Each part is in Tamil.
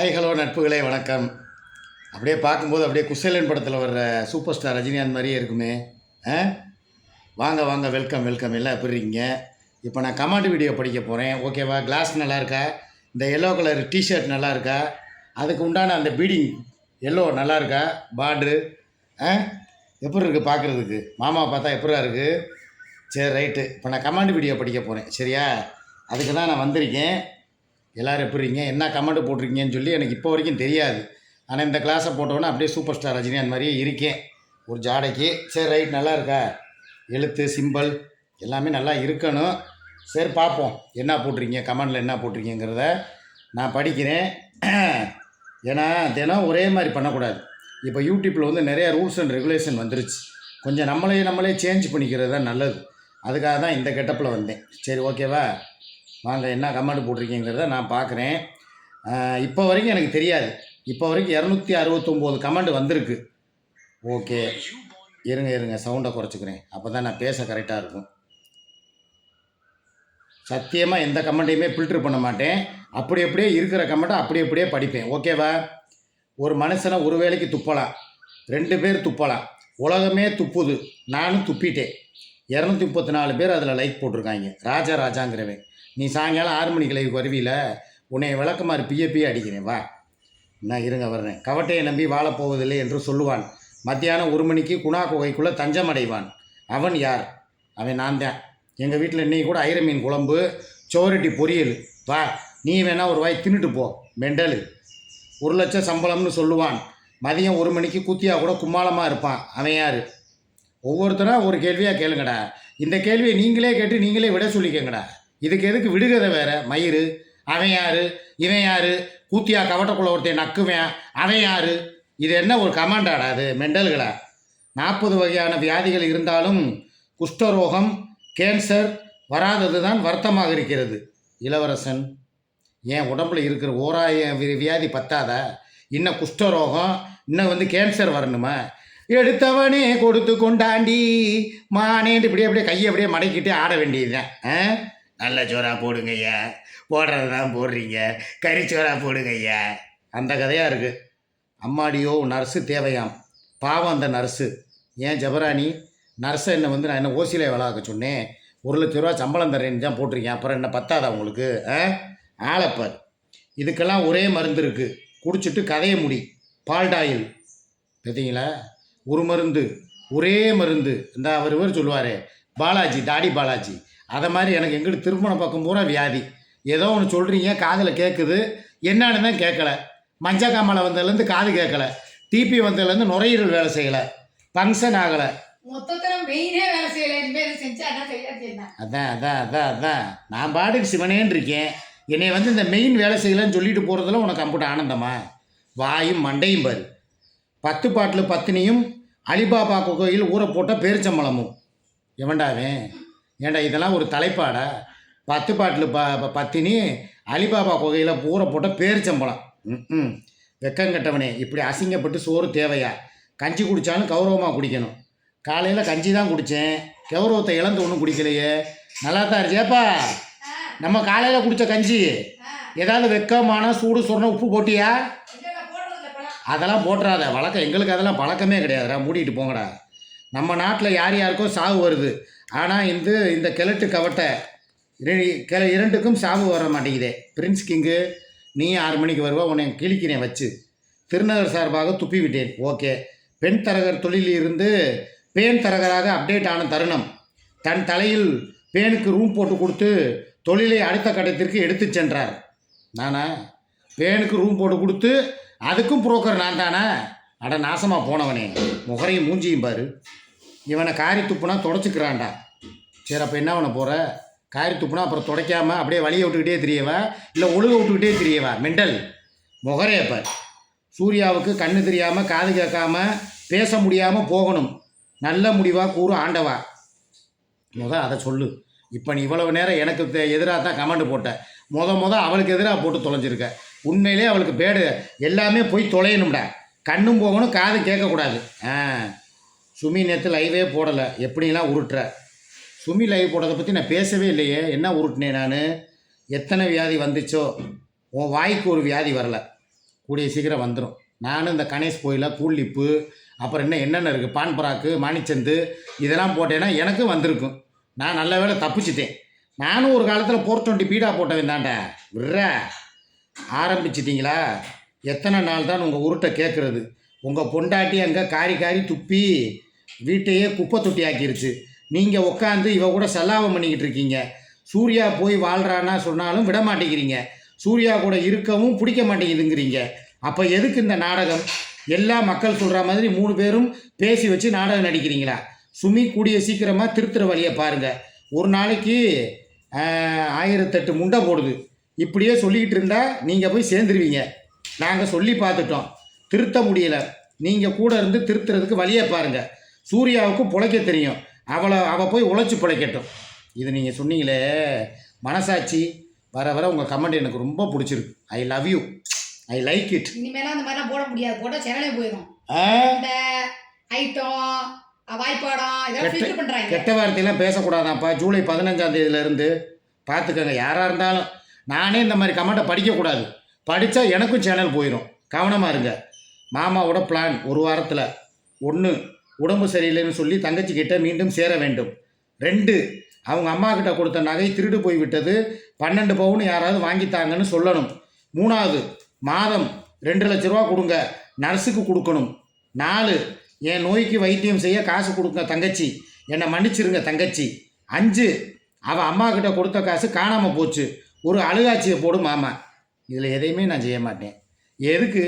ஹாய் ஹலோ நட்புகளே வணக்கம். அப்படியே பார்க்கும்போது அப்படியே குசேலன் படத்தில் வர்ற சூப்பர் ஸ்டார் ரஜினிகாந்த் மாதிரியே இருக்குமே ஆ? வாங்க வாங்க வெல்கம் வெல்கம் எல்லாம் எப்படி இருக்கீங்க? இப்போ நான் கமாண்ட் வீடியோ படிக்க போகிறேன் ஓகேவா கிளாஸ் நல்லா இருக்கா? இந்த எல்லோ கலர் டிஷர்ட் நல்லா இருக்கா? அதுக்கு உண்டான அந்த பீடிங் எல்லோ நல்லா இருக்கா? பார்ட்ரு ஆ? எப்படி இருக்குது பார்க்குறதுக்கு? மாமா பார்த்தா எப்படா இருக்குது சரி ரைட்டு இப்போ நான் கமாண்ட் வீடியோ படிக்க போகிறேன் சரியா? அதுக்கு தான் நான் வந்திருக்கேன். எல்லோரும் எப்படி இருக்கீங்க? என்ன கமெண்ட் போட்டிருக்கீங்கன்னு சொல்லி எனக்கு இப்போ வரைக்கும் தெரியாது. ஆனால் இந்த கிளாஸை போட்டோன்னே அப்படியே சூப்பர் ஸ்டார் ரஜினி அந்த மாதிரியே இருக்கேன். ஒரு ஜாடைக்கு. சரி ரைட் நல்லா இருக்கா? எழுத்து சிம்பல் எல்லாமே நல்லா இருக்கணும். சரி பார்ப்போம். என்ன போட்டிருக்கீங்க? கமெண்டில் என்ன போட்டிருக்கீங்கிறத நான் படிக்கிறேன். ஏன்னா தினம் ஒரே மாதிரி பண்ணக்கூடாது. இப்போ யூடியூப்பில் வந்து நிறையா ரூல்ஸ் அண்ட் ரெகுலேஷன் வந்துருச்சு. கொஞ்சம் நம்மளே நம்மளே சேஞ்ச் பண்ணிக்கிறது தான் நல்லது. அதுக்காக தான் இந்த கெட்டப்பில் வந்தேன். சரி ஓகேவா வாங்க என்ன கமெண்ட் போட்டிருக்கீங்கிறத நான் பார்க்குறேன். இப்போ வரைக்கும் எனக்கு தெரியாது. இப்போ வரைக்கும் இரநூத்தி அறுபத்தொம்போது கமெண்ட் வந்திருக்கு. ஓகே. இருங்க இருங்க சவுண்டை குறைச்சிக்கிறேன். அப்போ தான் நான் பேச கரெக்டாக இருக்கும். சத்தியமாக எந்த கமெண்ட்டையுமே ஃபில்டர் பண்ண மாட்டேன். அப்படி அப்படியே இருக்கிற கமெண்ட்டை அப்படி அப்படியே படிப்பேன். ஓகேவா ஒரு மனுஷனை ஒரு வேளைக்கு துப்பலாம். ரெண்டு பேர் துப்பலாம். உலகமே துப்புது. நானும் துப்பிட்டேன். இரநூத்தி முப்பத்தி நாலு பேர் அதில் லைக் போட்டிருக்காங்க. ராஜா ராஜாங்கிறவன். நீ சாயங்காலம் ஆறு மணி கிளைக்கு வருவியில் உன்னை விளக்கமாறு பிய பிய அடிக்கிறேன் வா. நான் இருங்க வர்றேன். கவட்டையை நம்பி வாழப்போவதில்லை என்று சொல்லுவான். மத்தியானம் ஒரு மணிக்கு குணா குகைக்குள்ளே தஞ்சம் அடைவான். அவன் யார்? அவன் நான் தான். எங்கள் வீட்டில் இன்றைக்கி கூட ஐர மீன் குழம்பு சோரட்டி பொரியல். வா நீ வேணால் ஒரு வாய் தின்னுட்டு போ. மெண்டலு. ஒரு லட்சம் சம்பளம்னு சொல்லுவான். மதியம் ஒரு மணிக்கு குத்தியா கூட கும்மாளமாக இருப்பான். அவன் யார்? ஒவ்வொருத்தரும் ஒரு கேள்வியாக கேளுங்கடா. இந்த கேள்வியை நீங்களே கேட்டு நீங்களே விட சொல்லிக்கங்கடா. இதுக்கு எதுக்கு விடுகதை வேற? மயிறு. அவன் யாரு? இவன் யாரு? கூத்தியா கவட்டக்குள்ள ஒருத்தன் நக்குவேன். அவன் யாரு? இது என்ன ஒரு கமாண்டாடா அது? மெண்டல்களா? நாற்பது வகையான வியாதிகள் இருந்தாலும் குஷ்டரோகம் கேன்சர் வராதது தான் வருத்தமாக இருக்கிறது. இளவரசன் என் உடம்புல இருக்கிற ஓராய வியாதி பத்தாதா? இன்னும் குஷ்டரோகம் இன்னும் வந்து கேன்சர் வரணுமா? எடுத்தவனே கொடுத்து கொண்டாண்டி. மானேன்ட்டு இப்படியே அப்படியே கையை அப்படியே மடக்கிட்டு ஆட வேண்டியதுதான். ஆ? நல்ல சோறா போடுங்க ஐயா போடுறது தான் போடுறீங்க. கறிச்சோறா போடுங்க ஐயா அந்த கதையாக இருக்குது அம்மாடியோ நர்ஸு தேவையாம். பாவம் அந்த நர்ஸு ஏன் ஜபராணி? நர்ஸை என்ன வந்து நான் என்ன ஓசியில் வேலை சொன்னேன். ஒரு லட்ச ரூபா சம்பளம் தரேன்னு தான் போட்டிருக்கேன். அப்புறம் என்ன பத்தாதா உங்களுக்கு? ஆ? ஆளப்பார் இதுக்கெல்லாம் ஒரே மருந்து இருக்குது குடிச்சிட்டு கதையை முடி. பால்டாயில் பார்த்தீங்களா ஒரு மருந்து. ஒரே மருந்து. இந்த அவர் இவர் சொல்லுவார். பாலாஜி தாடி பாலாஜி. அதை மாதிரி எனக்கு எங்கிட்ட திருமணம் பக்கம் பூரா வியாதி. ஏதோ ஒன்று சொல்கிறீங்க காதில் கேட்குது என்னன்னு தான் கேட்கல மஞ்ச காமலை வந்ததுலேருந்து காது கேட்கல டிபி வந்ததுலேருந்து நுரையீரல் வேலை செய்யலை. ஃபங்க்ஷன் ஆகலை. அதான் அதான் அதான் அதான். நான் பாட்டுக்கு சிவனேன்னு இருக்கேன். என்னை வந்து இந்த மெயின் வேலை செய்யலைன்னு சொல்லிட்டு போகிறதுல உனக்கு அம்புட்டு ஆனந்தமா? வாயும் மண்டையும் பாரு. பத்து பாட்டில் பத்தினியும் அலிபாபா கோயில் ஊற போட்ட பேரிச்சம்பளமும் எவன்டாவே ஏன்டா இதெல்லாம் ஒரு தலைப்பாடா? பத்து பாட்டில் ப ப- பத்தினி அலிபாபா குகையில் பூரை போட்ட பேரிச்சம்பளம் ம் வெக்கங்கட்டவனே இப்படி அசிங்கப்பட்டு சோறு தேவையா? கஞ்சி குடித்தாலும் கௌரவமாக குடிக்கணும். காலையில் கஞ்சி தான் குடித்தேன் கௌரவத்தை இழந்து ஒன்றும் குடிக்கலையே. நல்லா தான் இருச்சேப்பா நம்ம காலையில் குடித்த கஞ்சி. ஏதாவது வெக்கமான சூடு சொன்ன உப்பு போட்டியா? அதெல்லாம் போட்டுறாத. வழக்கம் எங்களுக்கு அதெல்லாம் பழக்கமே கிடையாதுடா. மூடிட்டு போங்கடா. நம்ம நாட்டில் யார் யாருக்கோ சாவு வருது. ஆனால் இந்த இந்த கிழட்டு கவட்டை இரண்டுக்கும் சாவு வர மாட்டேங்குதே. பிரின்ஸ் கிங்கு நீ ஆறு மணிக்கு வருவா உன்னை கிழிக்கிறேன் வச்சு. திருநகர் சார்பாக துப்பி விட்டேன் ஓகே. பெண் தரகர் தொழிலில் இருந்து பேன் தரகராக அப்டேட் ஆன தருணம். தன் தலையில் பேனுக்கு ரூம் போட்டு கொடுத்து தொழிலை அடுத்த கட்டத்திற்கு எடுத்துச் சென்றார். நானா? பேனுக்கு ரூம் போட்டு கொடுத்து அதுக்கும் புரோக்கர் நான் தானே? அட நாசமாக போனவனே. முகரையும் மூஞ்சியும் பாரு. இவனை காரி துப்புனா தொடச்சிக்கிறான்டா. சரி அப்போ என்ன பண்ண போகிற காரி துப்புனா அப்புறம் துடைக்காமல் அப்படியே வழியை விட்டுக்கிட்டே தெரியவா? இல்லை ஒழுக விட்டுக்கிட்டே தெரியவா? மெண்டல். முகரே பார் சூர்யாவுக்கு கண்ணு தெரியாமல் காது கேட்காம பேச முடியாமல் போகணும். நல்ல முடிவாக கூறு ஆண்டவா. முத அதை சொல்லு. இப்போ நீ இவ்வளவு நேரம் எனக்கு எதிராக தான் கமெண்ட் போட்ட. முத முத அவளுக்கு எதிராக போட்டு தொலைஞ்சிருக்க. உண்மையிலே அவளுக்கு பேடு. எல்லாமே போய் தொலையணும்டா. கண்ணும் போகணும் காது கேட்கக்கூடாது. ஆ. சுமி நேற்று லைவே போடலை. எப்படிலாம் உருட்டுற? சுமி லைவ் போட்டதை பற்றி நான் பேசவே இல்லையே. என்ன உருட்டினேன் நான்? எத்தனை வியாதி வந்துச்சோ? உன் வாய்க்கு ஒரு வியாதி வரல. கூடிய சீக்கிரம் வந்துடும் நானும் இந்த கணேஷ் கோயிலில் கூலிப்பு அப்புறம் என்ன என்னென்ன இருக்குது பான் பராக்கு மாணிச்சந்து இதெல்லாம் போட்டேன்னா எனக்கும் வந்திருக்கும். நான் நல்ல வேளை தப்பிச்சிட்டேன். நானும் ஒரு காலத்தில் போர் டுவெண்ட்டி பீடா போட்டவன் தான்டா. விட்ற. ஆரம்பிச்சிட்டிங்களா? எத்தனை நாள் தான் உங்கள் உருட்டை கேட்குறது உங்கள் பொண்டாட்டி அங்கே காரி காரி துப்பி வீட்டையே குப்பை தொட்டி ஆக்கிருச்சு நீங்கள் உட்காந்து இவ கூட செல்லாவம் பண்ணிக்கிட்டு இருக்கீங்க. சூர்யா போய் வாழ்கிறான்னா சொன்னாலும் விட மாட்டேங்கிறீங்க. சூர்யா கூட இருக்கவும் பிடிக்க மாட்டேங்குதுங்கிறீங்க. அப்போ எதுக்கு இந்த நாடகம்? எல்லா மக்கள் சொல்கிற மாதிரி மூணு பேரும் பேசி வச்சு நாடகம் நடிக்கிறீங்களா? சுமி கூடிய சீக்கிரமாக திருத்துற வழியை பாருங்கள் ஒரு நாளைக்கு ஆயிரத்தெட்டு முண்டை போடுது. இப்படியே சொல்லிக்கிட்டு இருந்தால் நீங்கள் போய் சேர்ந்துருவீங்க. நாங்கள் சொல்லி பார்த்துட்டோம். திருத்த முடியல. நீங்கள் கூட இருந்து திருத்துறதுக்கு வழியை பாருங்கள் சூர்யாவுக்கு பிழைக்க தெரியும். அவளை அவள் போய் உழைச்சி பிழைக்கட்டும். இது நீங்கள் சொன்னீங்களே மனசாட்சி வர வர உங்கள் கமெண்ட் எனக்கு ரொம்ப பிடிச்சிருக்கு. I love you I like it இனிமேலாம் அந்த மாதிரிலாம் போட முடியாது. போட்டா சேனலே போயிடும். ஐட்டம் வாய்ப்பாடம் இதெல்லாம் ஃபில்டர் கெட்ட வார்த்தையெல்லாம் பேசக்கூடாதாப்பா ஜூலை பதினஞ்சாம் தேதியிலேருந்து பார்த்துக்கங்க. யாராக இருந்தாலும் நானே இந்த மாதிரி கமெண்ட்டை படிக்கக்கூடாது. படித்தா எனக்கும் சேனல் போயிடும் கவனமாக இருங்க. மாமாவோட பிளான் ஒரு வாரத்தில். ஒன்று உடம்பு சரியில்லைன்னு சொல்லி தங்கச்சி கிட்ட மீண்டும் சேர வேண்டும். ரெண்டு அவங்க அம்மா கிட்ட கொடுத்த நகை திருடு போய்விட்டது. பன்னெண்டு பவுன் யாராவது வாங்கித்தாங்கன்னு சொல்லணும். மூணாவது மாதம் ரெண்டு லட்ச ரூபா கொடுங்க. நர்ஸுக்கு கொடுக்கணும். நாலு என் நோய்க்கு வைத்தியம் செய்ய காசு கொடுங்க தங்கச்சி. என்னை மன்னிச்சிருங்க தங்கச்சி. அஞ்சு அவள் அம்மா கிட்ட கொடுத்த காசு காணாமல் போச்சு. ஒரு அழுகாட்சியை போடும் மாமா. இதில் எதையுமே நான் செய்ய மாட்டேன். எதுக்கு?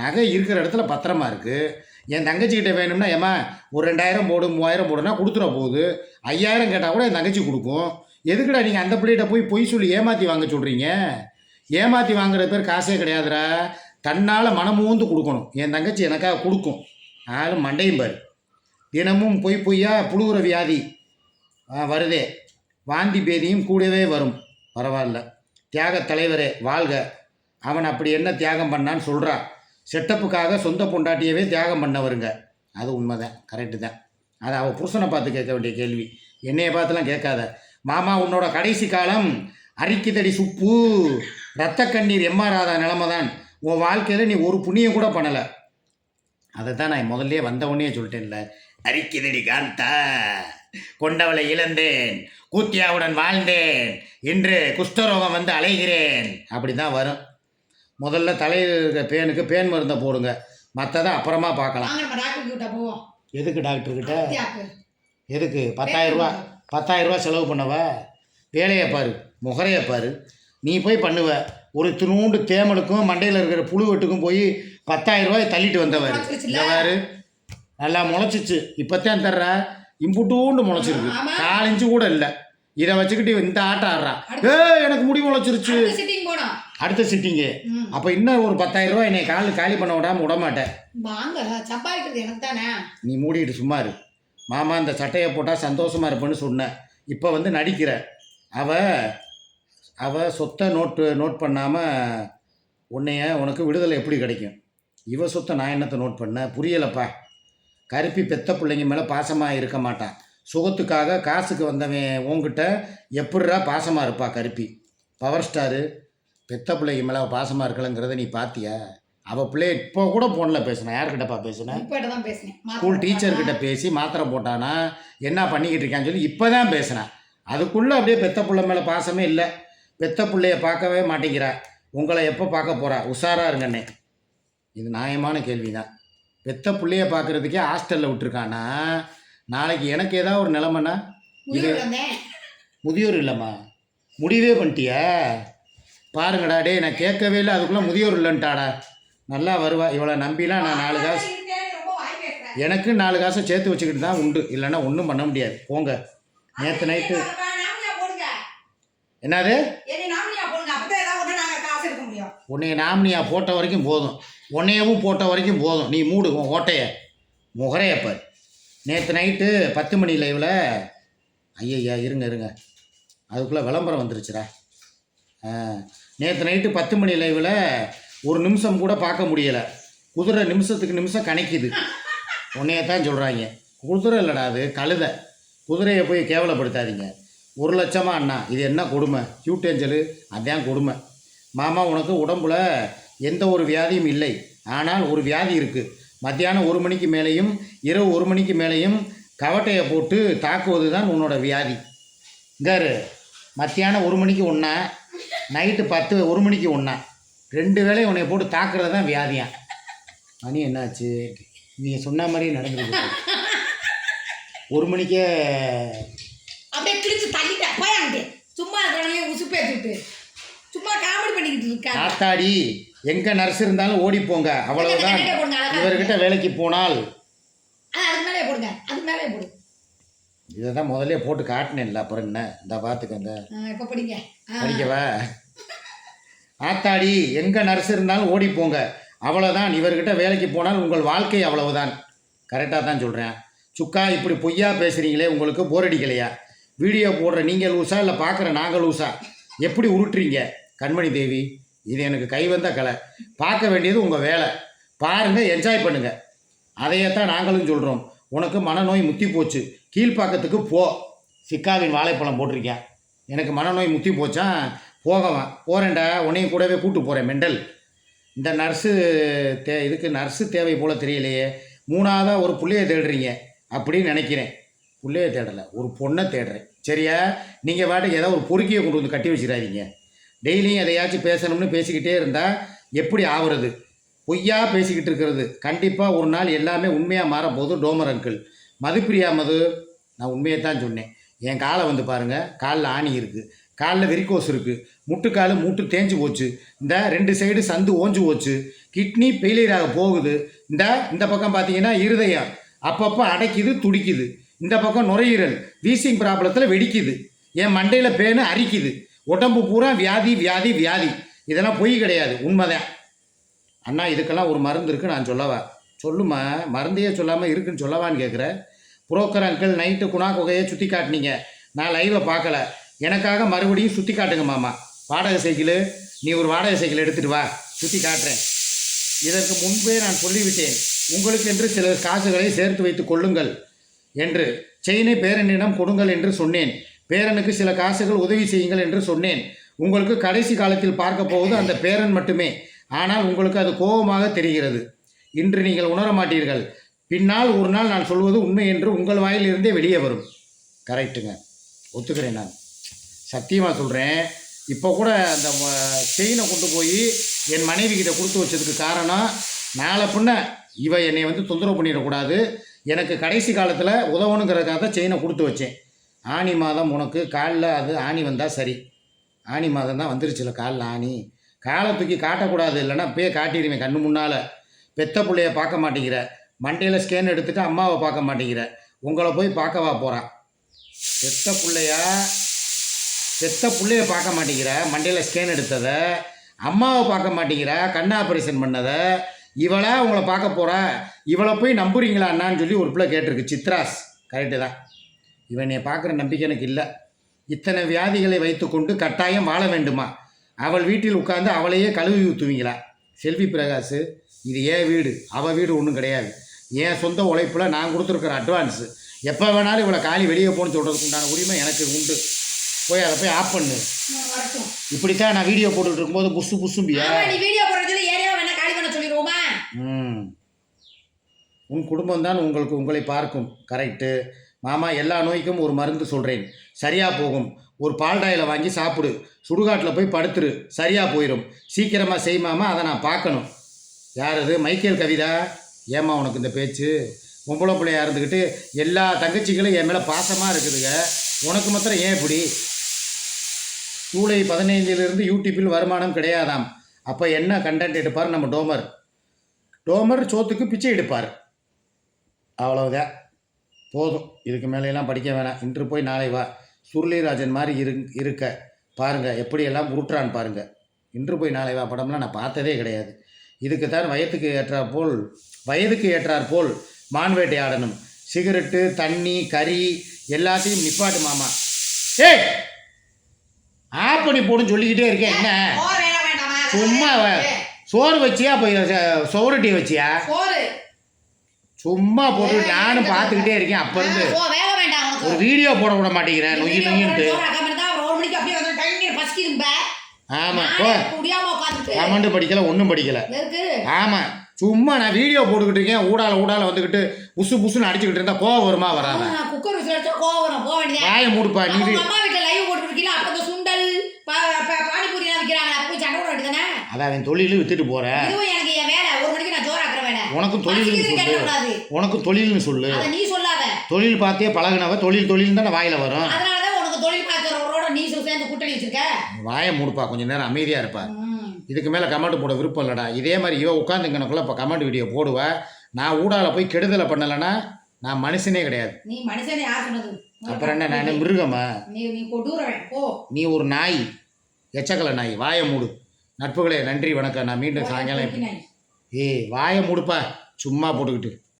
நகை இருக்கிற இடத்துல பத்திரமா இருக்குது என் தங்கச்சிக்கிட்ட வேணும்னா ஏம்மா ஒரு ரெண்டாயிரம் போடு மூவாயிரம் போடுனா கொடுத்துட போகுது. ஐயாயிரம் கேட்டால் கூட என் தங்கச்சி கொடுக்கும். எதுக்குடா நீங்கள் அந்த பிள்ளைகிட்ட போய் பொய் சொல்லி ஏமாற்றி வாங்க சொல்கிறீங்க ஏமாற்றி வாங்குற பேர் காசே கிடையாதுடா. தன்னால் மனமூந்து கொடுக்கணும். என் தங்கச்சி எனக்காக கொடுக்கும். ஆளும் மண்டையும் பாரு. தினமும் பொய் பொய்யா புழுகுற வியாதி வருதே. வாந்தி பேதியும் கூடவே வரும். பரவாயில்ல. தியாக தலைவரே வாழ்க. அவன் அப்படி என்ன தியாகம் பண்ணான்னு சொல்கிறான் செட்டப்புக்காக சொந்த பொண்டாட்டியவே தியாகம் பண்ணவருங்க. அது உண்மை தான் கரெக்டு தான். அது அவள் புருஷனை பார்த்து கேட்க வேண்டிய கேள்வி. என்னையை பார்த்துலாம் கேட்காத. மாமா உன்னோட கடைசி காலம் அரிக்குதடி சுப்பு. ரத்த கண்ணீர் எம்மாறாத நிலமை தான் உன் வாழ்க்கையில் நீ ஒரு புண்ணியம் கூட பண்ணலை. அதை தான் நான் முதல்ல வந்த உடனே சொல்லிட்டேன்ல. அரிக்குதடி காந்தா. கொண்டவளை இழந்தேன். கூத்தியாவுடன் வாழ்ந்தேன். இன்று குஷ்டரோகம் வந்து அலைகிறேன். அப்படி தான் வரும். முதல்ல தலையில் இருக்கிற பேனுக்கு பேன் மருந்தை போடுங்க. மற்றதை அப்புறமா பார்க்கலாம். எதுக்கு டாக்டர்கிட்ட. எதுக்கு? பத்தாயிரம் ரூபா செலவு பண்ணவ? வேலையை பாரு முகரையை பாரு. நீ போய் பண்ணுவ. ஒரு திருநூண்டு தேமலுக்கும் மண்டையில் இருக்கிற புழு வெட்டுக்கும் போய் பத்தாயிரம் ரூபாய் தள்ளிட்டு வந்தவர் முளைச்சிருச்சுல்ல? இந்த பாரு. நல்லா முளைச்சிச்சு. இப்போத்தான் தர்ற. இம்புட்டூண்டு முளைச்சிருக்கு. ஆமா. காலிஞ்சு கூட இல்லை. இதை வச்சுக்கிட்டு இந்த ஆட்டம் ஆடுறான் ஏ எனக்கு முடி முளைச்சிருச்சு. அடுத்த சிட்டிங்கு. அப்போ இன்னும் ஒரு பத்தாயிரம் ரூபாய் என்னை கால் காலி பண்ண விடாம விட மாட்டேன். வாங்க சம்பாதிக்கிறது எனக்கு தானே? நீ மூடிட்டு சும்மா இரு. மாமா இந்த சட்டையை போட்டால் சந்தோஷமா இருப்பேன்னு சொன்னேன் இப்போ வந்து நடிக்கிற. அவ அவ சொத்தை நோட்டு நோட் பண்ணாமல் உன்னைய உனக்கு விடுதலை எப்படி கிடைக்கும்? இவ சொத்தை நான் என்னத்தை நோட் பண்ண? புரியலப்பா. கருப்பி பெத்த பிள்ளைங்க மேலே பாசமாக இருக்க மாட்டான் சுகத்துக்காக காசுக்கு வந்தவன் உன்கிட்ட எப்படிரா பாசமாக இருப்பா கருப்பி? பவர் ஸ்டாரு பெத்த பிள்ளைங்க மேலே பாசமாக இருக்கலங்கிறத நீ பார்த்தியா அவள் பிள்ளை இப்போ கூட ஃபோனில் பேசினேன் யார்கிட்டப்பா பேசினேன். தான் பேசினேன் ஸ்கூல் டீச்சர்கிட்ட பேசி மாத்திரை போட்டானா? என்ன பண்ணிக்கிட்டு இருக்கான்னு சொல்லி இப்போ தான் பேசினேன் அதுக்குள்ளே அப்படியே பெத்த புள்ள மேலே பாசமே இல்லை. பெத்த பிள்ளைய பார்க்கவே மாட்டேங்கிறா. உங்களை எப்போ பார்க்க போகிறா உஷாரா இருங்கண்ணே. இது நியாயமான கேள்வி தான் பெத்த பிள்ளைய பார்க்குறதுக்கே ஹாஸ்டலில் விட்டுருக்கானா? நாளைக்கு எனக்கு ஏதாவது ஒரு முடிவு வந்தேன் முதியோர் இல்லைம்மா முடிவே பண்ணிட்டியா? பாருங்கடா டேய் நான் கேட்கவே இல்லை. அதுக்குள்ளே முதியோர் இல்லைன்ட்டாடா. நல்லா வருவா. இவளை நம்பிலாம் நான் நாலு காசு எனக்கு நாலு காசை சேர்த்து வச்சுக்கிட்டு தான் உண்டு. இல்லைன்னா ஒன்றும் பண்ண முடியாது. போங்க. நேற்று நைட்டு என்னது? உன்னைய நாமினியா போட்ட வரைக்கும் போதும். உன்னையவும் போட்ட வரைக்கும் போதும். நீ மூடு உன் ஓட்டைய. முகரையப்ப நேற்று நைட்டு பத்து மணி லைவில் ஐயய்யா இருங்க இருங்க. அதுக்குள்ளே விளம்பரம் வந்துருச்சுடா. ஆ நேற்று நைட்டு பத்து மணி லைவில் ஒரு நிமிஷம் கூட பார்க்க முடியலை. குதிரை நிமிஷத்துக்கு நிமிஷம் கணக்குது. உன்னைய தான் சொல்கிறாங்க குதிரை இல்லைடா அது கழுதை. குதிரையை போய் கேவலப்படுத்தாதீங்க. ஒரு லட்சமா அண்ணா இது என்ன கொடுமை? கியூட்டேஞ்சலு அதான் கொடுமை. மாமா உனக்கு உடம்புல எந்த ஒரு வியாதியும் இல்லை. ஆனால் ஒரு வியாதி இருக்குது மத்தியானம் ஒரு மணிக்கு மேலேயும் இரவு ஒரு மணிக்கு மேலேயும் கவட்டையை போட்டு தாக்குவது தான் உன்னோட வியாதி. கரு மத்தியானம் ஒரு மணிக்கு ஒன்றா நைட்டு பத்து ஒரு மணிக்கு ஒன்றா ரெண்டு வேளையும் உன்னை போட்டு தாக்குறது தான் வியாதியா? மணி என்னாச்சு? நீ சொன்ன மாதிரி நடந்துருக்கு. ஒரு மணிக்கே அப்படியே கிழிச்சு தள்ளிட்டேன் போய் அங்கிட்டு சும்மா இருக்கிறவங்களே உசுப்பே விட்டு சும்மா காமெடி பண்ணிக்கிட்டு இருக்கா? ஆத்தாடி எங்கே நர்ஸ் இருந்தாலும் ஓடி போங்க. அவ்வளவுதான். போடுங்க, அழகா இவர்கிட்ட வேலைக்கு போனால் அதுக்கு மேலே போடுங்க அதுக்கு மேலே போடு. இதை தான் முதல்ல போட்டு காட்டினேன்ல அப்புறம் என்ன? இந்த பார்த்துக்கங்க இப்ப படிங்க. படிக்கவா? ஆத்தாடி எங்கே நர்ஸ் இருந்தாலும் ஓடி போங்க. அவ்வளோதான் இவர்கிட்ட வேலைக்கு போனால் உங்கள் வாழ்க்கை அவ்வளவுதான். கரெக்டாக தான் சொல்கிறேன் சுக்கா இப்படி பொய்யா பேசுகிறீங்களே உங்களுக்கு போர் அடிக்கலையா? வீடியோ போடுற நீங்கள் லூஸா இல்லை பார்க்குற நாங்கள் லூஸா எப்படி உருட்டுறீங்க? கண்மணி தேவி இது எனக்கு கைவந்த கலை. பார்க்க வேண்டியது உங்கள் வேலை. பாருங்கள் என்ஜாய் பண்ணுங்கள் அதையே தான் நாங்களும் சொல்கிறோம் உனக்கு மனநோய் முத்தி போச்சு. கீழ்ப்பாக்கத்துக்கு போ. சிக்காவின் வாழைப்பழம் போட்டிருக்கேன் எனக்கு மனநோய் முத்தி போச்சான் போகவன் போகிறேன்டா உன்னையும் கூடவே கூட்டு போகிறேன் மெண்டல். இந்த நர்ஸு தே இதுக்கு நர்ஸு தேவை போல் தெரியலையே. மூணாவதாக ஒரு பிள்ளைய தேடுறீங்க அப்படின்னு நினைக்கிறேன். பிள்ளைய தேடலை ஒரு பொண்ணை தேடுறேன். சரியா? நீங்கள் வாட்டி ஏதோ ஒரு பொறுக்கியை கொண்டு வந்து கட்டி வச்சிடாதீங்க. டெய்லியும் எதையாச்சும் பேசணும்னு பேசிக்கிட்டே இருந்தால் எப்படி ஆகுறது பொய்யா பேசிக்கிட்டு இருக்கிறது. கண்டிப்பாக ஒரு நாள் எல்லாமே உண்மையாக மாறப்போகுது டோமர் அங்கிள். மதுப்பிரியா மது நான் உண்மையை தான் சொன்னேன். என் காலை வந்து பாருங்கள் காலில் ஆணி இருக்குது காலில் வெறிக்கோஸ் இருக்குது முட்டுக்கால் மூட்டு தேஞ்சு போச்சு இந்த ரெண்டு சைடு சந்து ஓஞ்சு போச்சு கிட்னி ஃபெயிலியர் போகுது இந்த இந்த பக்கம் பார்த்தீங்கன்னா இருதயம் அப்பப்போ அடைக்குது துடிக்குது இந்த பக்கம் நுரையீரல் வீசிங் ப்ராப்ளத்தில் வெடிக்குது என் மண்டையில் பேனு அரிக்குது உடம்பு பூரா வியாதி வியாதி வியாதி இதெல்லாம் பொய் கிடையாது உண்மைதான். அண்ணா இதுக்கெல்லாம் ஒரு மருந்து இருக்குது நான் சொல்லவா? சொல்லுமா மருந்தையே சொல்லாமல் இருக்குன்னு சொல்லவான்னு கேட்குறேன் புரோக்கர் அங்கிள் நைட்டு குணா குகையை சுற்றி காட்டினீங்க. நான் லைவை பார்க்கல. எனக்காக மறுபடியும் சுற்றி காட்டுங்க மாமா. வாடகை சைக்கிள் நீ ஒரு வாடகை சைக்கிள் எடுத்துகிட்டு வா. சுற்றி காட்டுறேன். இதற்கு முன்பே நான் சொல்லிவிட்டேன். உங்களுக்கென்று சில காசுகளை சேர்த்து வைத்து கொள்ளுங்கள் என்று செயினை பேரனிடம் கொடுங்கள் என்று சொன்னேன். பேரனுக்கு சில காசுகள் உதவி செய்யுங்கள் என்று சொன்னேன். உங்களுக்கு கடைசி காலத்தில் பார்க்க போவது அந்த பேரன் மட்டுமே. ஆனால் உங்களுக்கு அது கோபமாக தெரிகிறது. இன்று நீங்கள் உணர மாட்டீர்கள். பின்னால் ஒரு நாள் நான் சொல்வது உண்மை என்று உங்கள் வாயிலிருந்தே வெளியே வரும். கரெக்டுங்க ஒத்துக்கிறேன் நான். சத்தியமாக சொல்கிறேன் இப்போ கூட அந்த செயினை கொண்டு போய் என் மனைவி கிட்ட கொடுத்து வச்சதுக்கு காரணம் நாளை பின்ன இவ என்னை வந்து தொந்தரவு பண்ணிடக்கூடாது. எனக்கு கடைசி காலத்தில் உதவணுங்கிறதுக்காக தான் செயினை கொடுத்து வச்சேன். ஆனி மாதம் உனக்கு காலில் அது ஆணி வந்தால் சரி. ஆனி மாதம் தான் வந்துருச்சுல காலில் ஆணி காலை தூக்கி காட்டக்கூடாது இல்லைன்னா அப்பயே காட்டிடுவேன் கண்ணு முன்னால். பெத்த பிள்ளைய பார்க்க மாட்டேங்கிற. மண்டையில் ஸ்கேன் எடுத்துட்டு அம்மாவை பார்க்க மாட்டேங்கிற. உங்களை போய் பார்க்கவா போகிறான் பெத்த பிள்ளையா? பெத்த பிள்ளைய பார்க்க மாட்டேங்கிற. மண்டையில் ஸ்கேன் எடுத்ததை அம்மாவை பார்க்க மாட்டேங்கிற. கண் ஆப்ரேஷன் பண்ணதை இவளா உங்களை பார்க்க போகிறா இவளை போய் நம்புறீங்களா அண்ணான்னு சொல்லி ஒரு பிள்ளை கேட்டிருக்கு. சித்ராஸ் கரெக்டு தான். இவனை பார்க்குற நம்பிக்கை எனக்கு இல்லை. இத்தனை வியாதிகளை வைத்துக்கொண்டு கட்டாயம் வாழ வேண்டுமா? அவள் வீட்டில் உட்கார்ந்து அவளையே கழுவி ஊற்றுவீங்களா செல்வி பிரகாஷ் இது ஏன் வீடு? அவள் வீடு ஒன்றும் கிடையாது. என் சொந்த உழைப்பில் நான் கொடுத்துருக்குற அட்வான்ஸு எப்போ வேணாலும் இவளை காலி வெளியே போகணும்னு சொல்கிறதுக்கு உண்டான உரிமை எனக்கு உண்டு. போய் அதை போய் ஆஃப் பண்ணு. இப்படித்தான் நான் வீடியோ போட்டுட்டு இருக்கும்போது புசு புசும்பியா. ஆமா நீ வீடியோ போடுறதுல ஏரியாவை வேணா காலி பண்ண சொல்லிடுவோமா? ம். உன் குடும்பம் தான் உங்களுக்கு உங்களை பார்க்கும். கரெக்டு மாமா எல்லா நோய்க்கும் ஒரு மருந்து சொல்கிறேன் சரியாக போகும். ஒரு பால்டாயில் வாங்கி சாப்பிடு. சுடுகாட்டில் போய் படுத்துரு. சரியாக போயிடும் சீக்கிரமாக செய் மாமா அதை நான் பார்க்கணும். யார் அது? மைக்கேல் கவிதா? ஏம்மா உனக்கு இந்த பேச்சு? பொம்பளை பிள்ளையாக இருந்துக்கிட்டு எல்லா தங்கச்சிகளும் என் மேலே பாசமாக இருக்குதுங்க. உனக்கு மாத்திரம் ஏன் இப்படி? ஜூலை பதினைஞ்சிலிருந்து யூடியூப்பில் வருமானம் கிடையாதாம். அப்போ என்ன கண்டென்ட் எடுப்பார் நம்ம டோமர்? டோமர் சோத்துக்கு பிச்சை எடுப்பார். அவ்வளவுதான். போதும். இதுக்கு மேலெல்லாம் படிக்க வேணாம். இன்று போய் நாளை வா. சுருளிராஜன் மாதிரி இரு இருக்க. பாருங்கள் எப்படியெல்லாம் உருட்டுறான்னு பாருங்கள் இன்று போய் நாளை வா. படம்லாம் நான் பார்த்ததே கிடையாது. இதுக்கு தான் வயதுக்கு ஏற்றாற் போல் வயதுக்கு ஏற்றாற் போல் மான் வேட்டையாடணும். சிகரெட்டு தண்ணி கறி எல்லாத்தையும் நிப்பாட்டு மாமா. ஏய்! ஆஃப் பண்ணி போடுன்னு சொல்லிக்கிட்டே இருக்கேன் என்ன? சும்மா சோறு வச்சியா? இப்போ சோறுட்டி வச்சியா? சும்மா போட்டு நானும் பார்த்துக்கிட்டே இருக்கேன் அப்போ இருந்து ஒரு வீடியோ போட விட மாட்டேங்கிறேன் நொய்யி நொய்யின்ட்டு ஆமாம் கமெண்ட் படிக்கல ஒன்றும் படிக்கல. ஆமாம் சும்மா நான் வீடியோ போட்டுக்கிட்டு இருக்கேன் ஊடால ஊடால வந்துக்கிட்டு புசு புசுன்னு அடிச்சுக்கிட்டு இருந்தா கோவம் வருமா வராத? குக்கர் விசில் அடிச்சா கோவம் வரும் போக வேண்டியது வாயை மூடுப்பா நீ உங்க அம்மா வீட்டுல லைவ் போட்டுருக்கீங்களா அப்ப இந்த சுண்டல் பா- பா- பானிபூரி எல்லாம் விக்கிறாங்க அப்ப போய் சண்டை போட வேண்டியதானே அதை அவன் தொழில் வித்துட்டு போற. இதுவும் எனக்கு என் வேலை ஒரு மணிக்கு நான் ஜோராக்குற வேலை. உனக்கும் தொழில்னு பசிக்குதுன்னு சொல்லு. உனக்கும் தொழில்னு சொல்லு. நீ சொல்லாத. தொழில் பார்த்தே பழகுனவ தொழில் தொழில் தானே வாயில வரும். அதனாலதான் உனக்கு தொழில் பார்க்கறவரோட நீ சேர்ந்து கூட்டணி வச்சிருக்க. வாயை மூடுப்பா கொஞ்ச நேரம் அமைதியா இருப்பா. இதுக்கு மேலே கமெண்ட் போட விருப்பம் இல்லைடா. இதே மாதிரி இவ உட்காந்துங்கனக்குள்ள இப்போ கமெண்ட் வீடியோ போடுவா. நான் ஊடால போய் கெடுதலை பண்ணலைன்னா நான் மனுஷனே கிடையாது. நீ மனுஷனே யார் சொன்னது? அப்புறம் என்ன நான் மிருகமா? நீ நீ போ. நீ ஒரு நாய். எச்சக்கலை நாய். வாயை மூடு. நட்புகளே நன்றி வணக்கம். நான் மீண்டும் சாயங்காலம். ஏய் வாயை மூடுப்பா. சும்மா போட்டுக்கிட்டு.